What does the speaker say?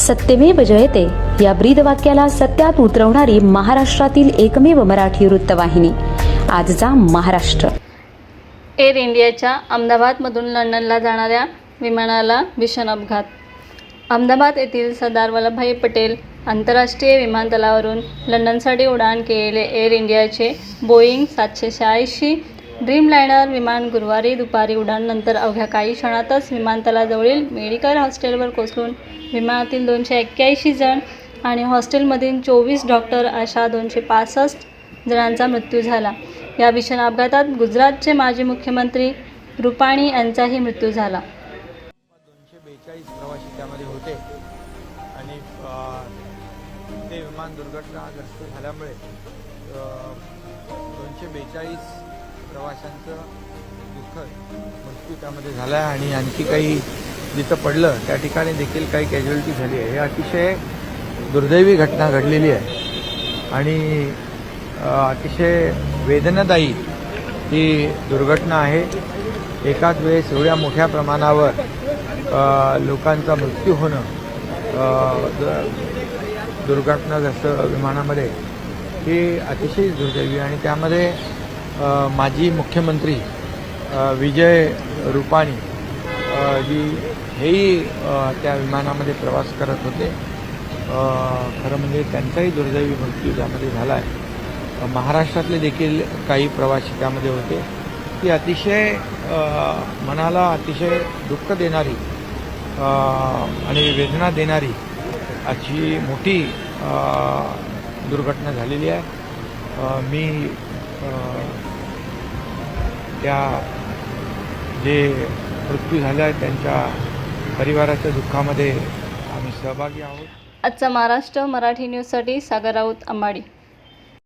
सत्यमेव जयते. या ब्रीद वाक्याला सत्यात उतरवणारी महाराष्ट्रातील एकमेव मराठी वृत्तवाहिनी. आजचा महाराष्ट्र. एअर इंडियाच्या अहमदाबादमधून लंडनला जाणाऱ्या विमानाला भीषण अपघात. अहमदाबाद येथील सरदार वल्लभभाई पटेल आंतरराष्ट्रीय विमानतळावरून लंडनसाठी उड्डाण केलेले एअर इंडियाचे बोईंग सातशे शहाऐंशी ड्रीमलायनर विमान गुरुवारी दुपारी उड्डाणनंतर अवघ्या काही क्षणातच विमानतळाजवळील मेडिकल हॉस्टेलवर कोसळून विमानातील दोनशे एक्क्याऐंशी जण आणि हॉस्टेलमधील चोवीस डॉक्टर अशा दोनशे पासष्ट जणांचा मृत्यू झाला. या भीषण अपघातात गुजरातचे माजी मुख्यमंत्री रुपाणी यांचाही मृत्यू झाला. दोनशे बेचाळीस प्रवासी त्यामध्ये होते. आणि ते विमान दुर्घटनाग्रस्त झाल्यामुळे दोनशे बेचाळीस प्रवाशांचं दुःख मृत्यू त्यामध्ये झाला आहे आणि आणखी काही जिथं पडलं त्या ठिकाणी देखील काही कॅज्युअलिटी झाली आहे. हे अतिशय दुर्दैवी घटना घडलेली आहे. आणि अतिशय वेदनादायी ही दुर्घटना आहे. एकाच वेळेस एवढ्या मोठ्या प्रमाणावर लोकांचा मृत्यू होणं दुर्घटनाग्रस्त विमानामध्ये ही अतिशय दुर्दैवी आणि त्यामध्ये माजी मुख्यमंत्री विजय रुपाणी जी हेही त्या विमानामध्ये प्रवास करत होते. खरं म्हणजे त्यांचाही दुर्दैवी मृत्यू त्यामध्ये झाला आहे महाराष्ट्रातले देखील काही प्रवासी त्यामध्ये होते. ती अतिशय मनाला अतिशय दुःख देणारी आणि वेदना देणारी अशी मोठी दुर्घटना झालेली आहे. मी त्या जे मृत्यू झाले आहेत त्यांच्या परिवाराच्या दुःखामध्ये आम्ही सहभागी आहोत. आजचा महाराष्ट्र मराठी न्यूजसाठी सागर राऊत अंबाडी.